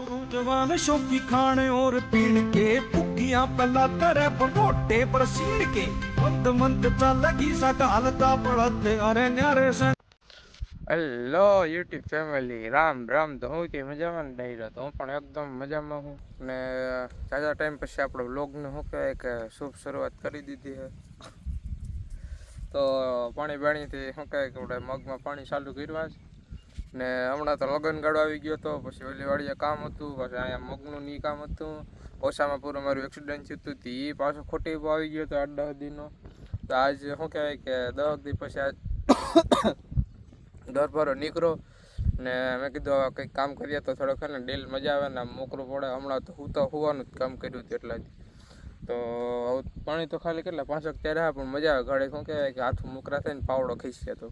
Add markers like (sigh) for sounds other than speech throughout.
ਨੌਜਵਾਨ ਸ਼ੌਕੀ ਖਾਣੇ ਔਰ ਪੀਣ ਕੇ ਭੁੱਖੀਆਂ ਪਹਿਲਾਂ ਤਰੇ ਬੋਟੇ ਪਰਸੀਣ ਕੇ ਬੰਦਮੰਦ ਚੱਲ ਗਈ ਸਕਾਲ ਦਾ ਪੜਤ ਅਰੇ ਨਿਆਰੇ ਸੰ hello YouTube family Ram Ram, તો હું તે મજામાં નહીં રહ્યો હું પણ એકદમ મજામાં હું. ને તાજા ટાઈમ પછી આપણો વ્લોગને શું કહેવાય કે શુભ શરૂઆત કરી દીધી હે. તો પાણી બાણીથી શું કહેવાય કે મગમાં પાણી ચાલુ કરવા છે ને હમણાં તો લગન ગાળો આવી ગયો હતો પછી ઓલી વાડીએ કામ હતું, પછી અહીંયા મગનું ની કામ હતું. ઓછામાં પૂરું મારું એક્સિડન્ટ થયું હતું એ પાછો ખોટી આવી ગયો હતો આઠ દસ દિનનો તો આજ શું કહેવાય કે દસ દી પછી આજ (coughs) દરબારો નીકળો. ને મેં કીધું હવે કંઈક કામ કરીએ તો થોડોક ને ડેલ મજા આવે ને મોકરું પડે. હમણાં તો હું તો હોવાનું જ કામ કર્યું હતું એટલા જ. તો પાણી તો ખાલી કેટલા પાંચક ત્યારે પણ મજા આવે. ઘરે શું કહેવાય કે હાથું મોકરા થાય ને પાવડો ખીસશે તો.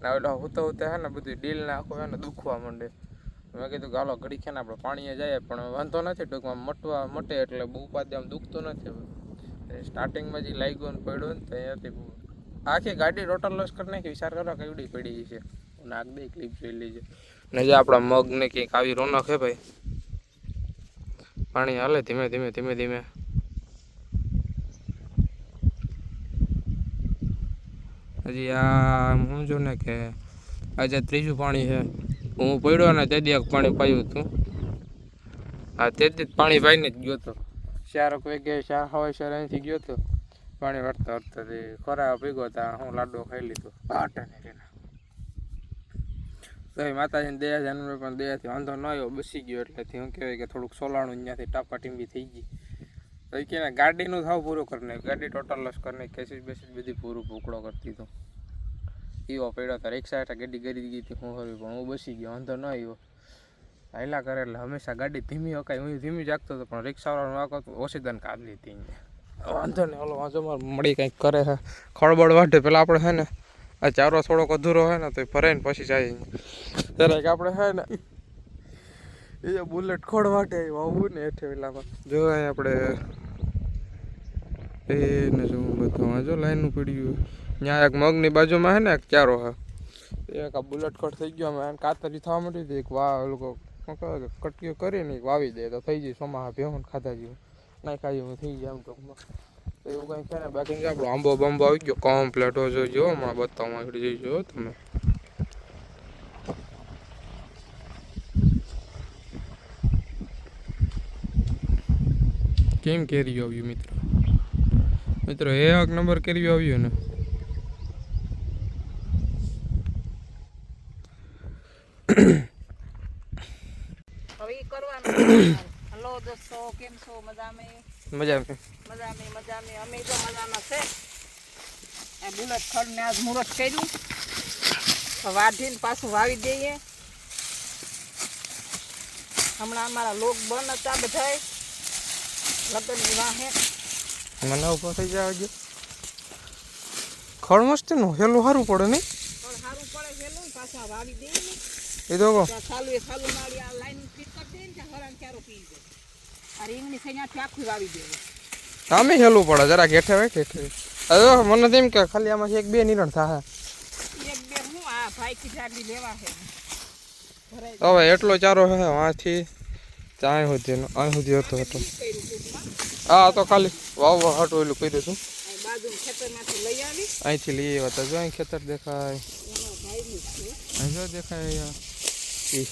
ને એટલે હું તો તે હે ને બધું ડીલ નાખો હે ને દુખવા માંડે. મેં કીધું હાલો ઘડી ખે ને આપણે પાણીએ જઈએ, પણ વાંધો નથી, ટૂંકમાં મટવા મટે એટલે બહુ ઉપાધિ આમ દુખતું નથી સ્ટાર્ટિંગમાં જે લાગ્યું ને પડ્યું ને તો અહીંયાથી આખી ગાડી ટોટલ લોસ કરી નાખી, વિચાર કરો કેવડી પડી છે. નાક દે ક્લિપ જોઈ લેજે ને જે આપણા મગ ને કંઈક આવી રોનક હે ભાઈ. પાણી હાલે ધીમે ધીમે ધીમે ધીમે. હજી આ હું જો ને કે આજે ત્રીજું પાણી છે. હું પડ્યો ને તે એક પાણી પાયું હતું. હા તે જ પાણી પાઈને જ ગયો હતો. ચાર વાગે ચાર હોય ચાર અહીંથી ગયો હતો. પાણી વાળતા વાળતા તે ખોરા ભેગો હતા, હું લાડો ખાઈ લીધો. પાટે તો એ માતાજીને દયા જન્મે પણ દયાથી વાંધો ન આવ્યો, બસી ગયો. એટલેથી શું કહેવાય કે થોડુંક સોલાણું ત્યાંથી ટાપા ટીંબી થઈ ગઈ. તો એ કે ગાડીનું થાવ પૂરું કરી નાખ્યું. ગાડી ટોટલ લસ કરી નાખી. કેસીસ બેસીસ બધી પૂરું ભૂકડો કરતી તો. એવો પડ્યો તો રિક્ષા હેઠળ ગાડી કરી ગઈ હતી હું હરવી. પણ હું બસી ગયો. વાંધો ન આવ્યો. હાયલા કરે એટલે હંમેશા ગાડી ધીમી હકાય. હું ધીમી જાગતો હતો, પણ રિક્ષાવાળાનો વાંકો ઓછી દન કાઢ અહીંયા વાંધો નહીં ઓલો વાંધો મારે મળી કંઈક કરે છે ખળબળ વાઢે. પેલા આપણે છે ને, આ ચારો થોડોક અધૂરો હોય ને, તો ભરાઈને પછી જાય ત્યારે આપણે છે ને એ જે બુલેટ ખોડ વાટે વાવું ને એઠે પેલામાં. જો આપણે એને જો બધું આ જો લાઈનનું પડ્યું ત્યાં એક મગની બાજુમાં હે ને એક ચારો હે. એક આ બુલેટ ખોડ થઈ ગયો, અમે કાતરી થવા માંડી હતી. એક વા લોકો કટકીઓ કરીને વાવી દે, તો થઈ જાય સોમા ભેહું ખાધા જેવું. નાખ્યા જેવું થઈ જાય એમ ટૂંકમાં. એવું કંઈ છે ને, બાકી આપણો આંબો બાંબો આવી ગયો કમ્પ્લેટો જોજો હમણાં બતાવું આગળ જોઈજો તમે. કેમ કેરી આવ્યું મિત્રો? મિત્રો એક નંબર કેરી આવ્યું ને. હવે ઈ કરવાનું હલો દોસ્તો કેમ છો? મજામાં? મજા આવે મજામાં મજામાં. અમે તો મજામાં છે. આ બુલેટ ખડને આજ મુહૂર્ત કર્યું. તો વાઢીને પાછું વાવી દઈએ. હમણાં અમારા લોક બન હતા બધાય. મને ઊભો થઈ જાય હજુ ખડ મસ્તી નું હેલું સારું પડે નહીં? પણ સારું પડે પાછા વાવી ને. એ તો કો ત્યાં એ ચાલુ મારી આ લાઈન ફિટ કરી દઈએ ને ત્યાં હરાન ક્યારો પી જાય આ રીંગણી છે ત્યાંથી આખું વાવી દેવું આમે હેલું પડે જરા ઘેઠે હોય ઘેઠે અરે મને તેમ કે ખાલી આમાંથી એક બે નિરણ થાય એક બે હું આ ભાઈ કી જાગડી લેવા છે હવે એટલો ચારો હે વાંથી. ત્યાં સુધી અહીં સુધી હતો હતો. આ હા તો ખાલી વાવ હાટું એલું કહી આવી અહીંથી લઈ આવ્યા હતા જો અહીં ખેતર દેખાય. અહીં જો દેખાય અહીંયા ઈ.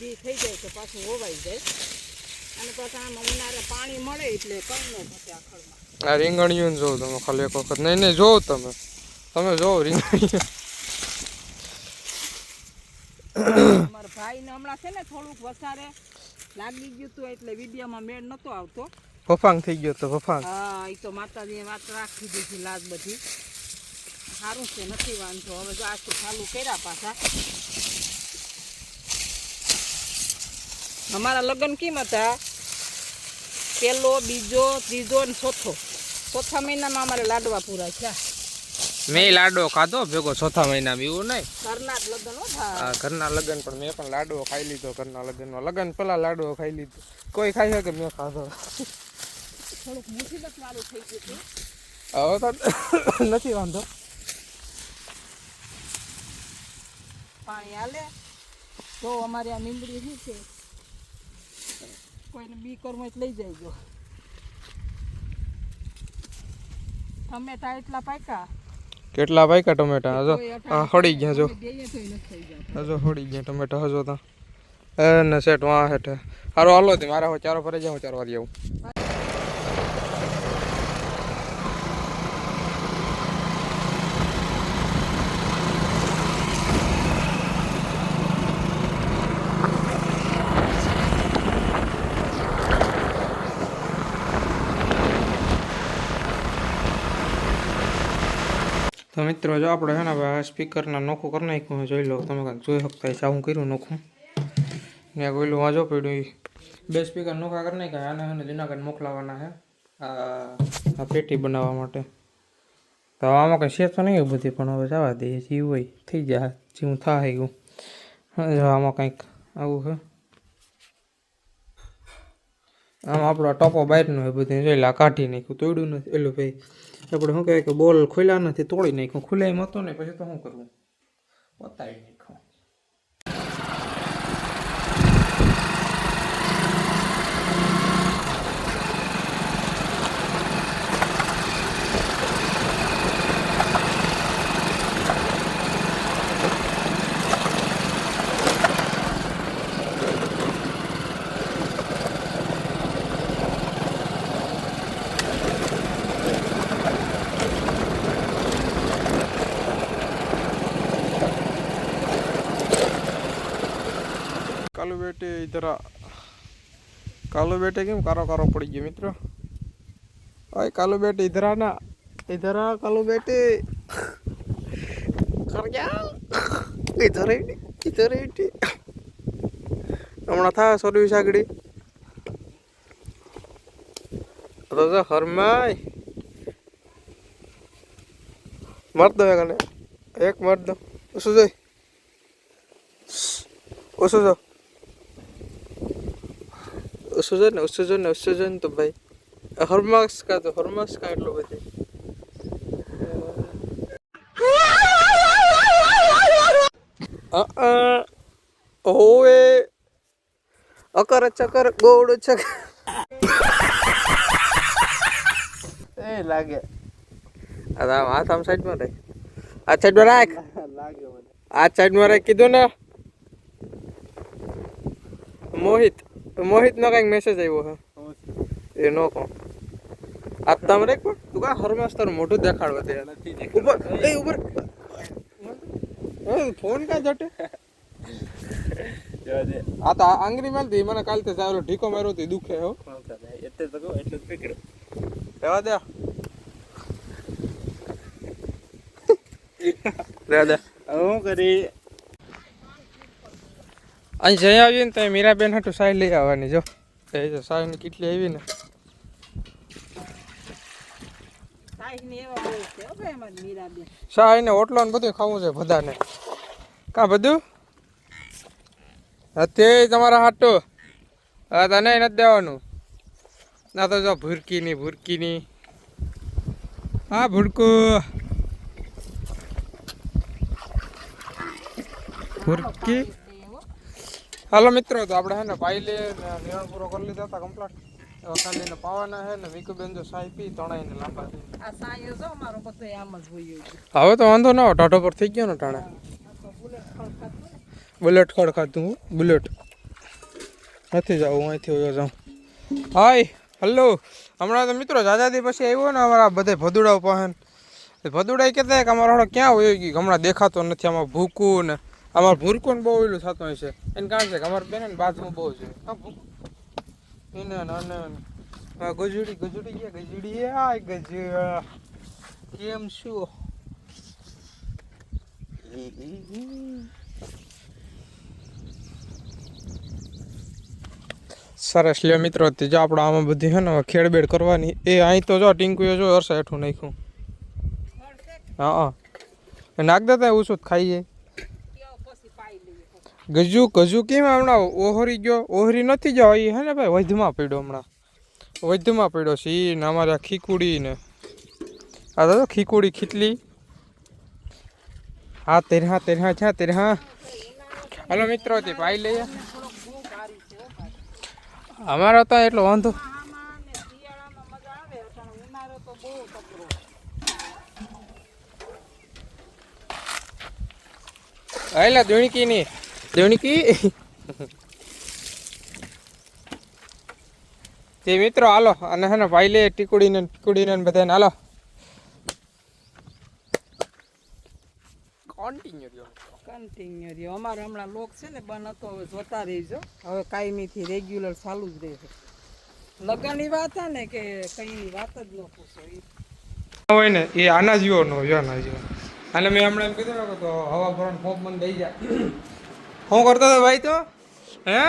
બી થઈ જાય તો પાછું હોવાઈ જાય. અને પાછા આમાં ઉનાળે પાણી મળે એટલે કઈ ન આ રીંગણીયું જોઉં તમે ખાલી એક વખત. નહીં નહીં જોવો તમે. તમે જોઉં રીંગણીયું. ભાઈને હમણાં છે ને થોડુંક વસારે લાગી ગયું હતું એટલે વિડીયોમાં મેળ નતો આવતો. ફફાંગ થઈ ગયો તો ફફાંગ. હા એ તો માતાજીએ વાત રાખી દીધી લાજ બધી. સારું છે નથી વાંધો. હવે જો આજથી ચાલુ કર્યા પાછા. અમારા લગ્ન કેમ હતા? પહેલો બીજો ત્રીજો ને ચોથો. ચોથા મહિનામાં અમારે લાડવા પૂરા થયા. મેં લાડો ખાધો ભેગો ચોથા મહિનામાં એવું નહીં. ઘરના જ લગ્ન ઘરના લગ્ન પણ મેં પણ લાડવો ખાઈ લીધો ઘરના લગ્નમાં. લગ્ન પેલા લાડવો ખાઈ લીધો. કોઈ ખાઈ શકે મેં ખાધો. થોડુંક મુસીબત વાળું થઈ ગયું હવે તો નથી વાંધો. પાણી હાલે. તો અમારે આ નીંદડી શું છે? કોઈને બી કરવું લઈ જઈજો ટમેટા એટલા પાક્યા? કેટલા પાક્યા ટમેટા? હજો હા હળી ગયા જો. હજો હળી ગયા ટમેટા હજો તા. એ ને સેટ વાં હેઠે. હારો હાલો તે મારા ચારો ફરે જાઉં વાર વારી તો મિત્રો, જો આપણે છે ને હવે સ્પીકરના નોખું કરી નાખ્યું જોઈ લો, તમે કાંઈક જોઈ શકતા હશો, આવું કર્યું નોખું. ને કોઈલું વાંચો પડ્યું બે સ્પીકર નોખા કરી નાખ્યા, આને છે ને જુનાગઢ મોકલાવાના છે, આ પેટી બનાવવા માટે. તો આમાં કંઈ છે તો નહીં એવું બધી, પણ હવે જવા દઈએ, જીવ હોય, થઈ જાય, જેવું થાય એવું. આમાં કંઈક આવું છે. આમ આપણો ટોપો બહારનો હોય, બધું જોઈ કાઢી નાખ્યું, તોડ્યું નથી. એટલે ભાઈ આપણે શું કહેવાય કે બોલ ખુલ્યા નથી, તોડી નાખ્યું. ખુલ્લા એમ હતો ને, પછી તો શું કરવું? બતાવી નાખ્યું કાલુ ઇધર આ કાલુ બેટે કેમ કારો કારો પડી ગયો મિત્રો? ઓય કાલુ બેટે ઇધરા ના ઇધરા કાલુ બેટે કર ગયા? ઇધર ઇધર હમણાં થા સોરી સાગડી. તો તો હરમાય. મર દો કને એક મર દો. જોઈ ઓછું જો. ઓછું જો ને ઓછું જો ને ઓછું જો ને તો ભાઈ. હરમાર્ક્સ કા તો હરમાર્ક્સ કા એટલું બધું? હોવે. અકર ચકર ગોળ ચકર એ લાગે. આ હાથ આમ સાઈડમાં રહે. આ સાઈડમાં રાખ. લાગે આ સાઈડમાં રાખ કીધું ને. મોહિત. મોહિત નો કંઈક મેસેજ આવ્યો હે. એ નો કહો. આ તમે રે પણ તું કા હરમાસ તારું મોઢું દેખાડવા દે ઉપર એ ઉપર. એ ફોન કા જટે? આ તો આંગળી મેલ દી મને કાલ તે સારો ઢીકો માર્યો તો દુખે હો. રહેવા દે. રહેવા દે. હું કરી અહીં જઈ આવીએ ને તો મીરાબેન હતું સાઈ લઈ આવવાની જો. એ જો સાઈની કેટલી આવી ને સાહીને એવા બહુ છે હો ભાઈ અમારી મીરાબેન. સાઈ ને ઓટલો ને બધું ખાવું છે બધાને. કા બધું? અત્યારે તમારા હાટું. હા તને નથી દેવાનું. ના તો જો ભૂરકીની ભૂરકીની. હા ભૂરકું. ભૂરકી? હાલો મિત્રો તો આપણે હે ને પાયલે નિર્ણય પૂરો કરી લીધા હતા કમ્પ્લીટ ખાલી ને પાવાના હે ને વિકુબેન જો સાઈ પી તણાઈને લાંબા થઈ આ સાયો જો મારો બધો આમ જ હોય હવે તો વાંધો ન ટાઢો પર થઈ ગયો ને ટાણે. બુલેટ ખડ ખાતું હું બુલેટ. નથી જાવું અહીંથી વયો જાઉં. Hi hello. હમણાં તો મિત્રો જાજાદી પછી આવ્યો ને અમારા બધે ભદુડાઓ પાસે ભદુડા કહેતા કે અમારો ક્યાં હોય ગઈ હમણાં દેખાતો નથી આમાં ભૂકું ને અમારે ભૂરકોન બહુ ઓલું થતું હોય છે. એને કારણ છે કે અમારે બેન બાથરૂમ બહુ છે. હા એને અને ગજુડી ગજુડી ગયા ગજુડી. આ ગજ કેમ શું સરસ લ્યો મિત્રો તે જો આપણે આમાં બધી છે ને ખેડબેડ કરવાની. એ અહીં તો જો ટીંકુએ જો અરસા હેઠું નાખ્યું. હા હા. નાખ દેતા ઓછું જ ખાઈ જાય? ગજુ ગજુ કેમ હમણાં ઓહરી ગયો? ઓહરી નથી જાવ એ હે ને ભાઈ, વધમાં પડ્યો હમણાં. વધમાં પડ્યો છે એ ને અમારે ખીકુડી ને. આ તો ખીકુડી ખીટલી? હા, તેરહા તેરહા તેર તેરહા. હલો મિત્રો, તે ભાઈ લઈએ. અમારો તો એટલો વાંધો. એટલે દુણકી ની દુણકી તે મિત્રો હાલો અને હે ને ભાઈ લે ટીકુડીને ટીકુડીને ને બધાને હાલો. કોન્ટિન્યુ રહ્યો. કન્ટિન્યુ રહ્યો. અમારે હમણાં લોક છે ને બન હતો હવે જોતા રહીજો. હવે કાયમીથી રેગ્યુલર ચાલુ જ રહેશે. લગ્નની વાત હે ને કે કઈની વાત જ ન પૂછો હોય ને એ આના જેવો નો હોય આના જેવો. અને મેં હમણાં એમ કીધું ને તો હવા ભરણ ફોપ મને દઈ જા. શું કરતો હતો ભાઈ તો? હે?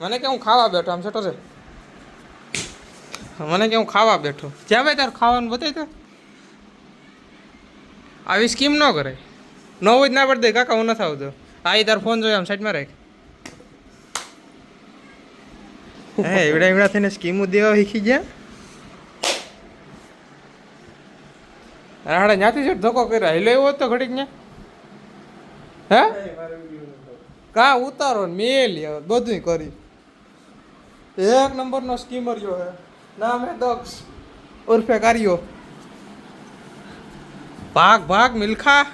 મને કે હું ખાવા બેઠો આમ છોટો છે. મને કે હું ખાવા બેઠો. જ્યાં ભાઈ તાર ખાવાનું બતાવી તો આવી સ્કીમ ન કરે. નવું જ ના પડતી કાકા હું નથી આવતો આ તાર ફોન જોયો આમ સાઈડમાં રાખ. હે એવડા એવડા થઈને સ્કીમો દેવા શીખી ગયા. હાડે ન્યાથી છે ધોકો કર્યા. હેલો એવો તો ઘડીક ન્યા. હે? કા ઉતારો ને મેલ બધું કરી. એક નંબરનો સ્કીમર જો હે. નામ હે દક્ષ. ઉર્ફે કાર્યો. ભાગ ભાગ, મિલખા.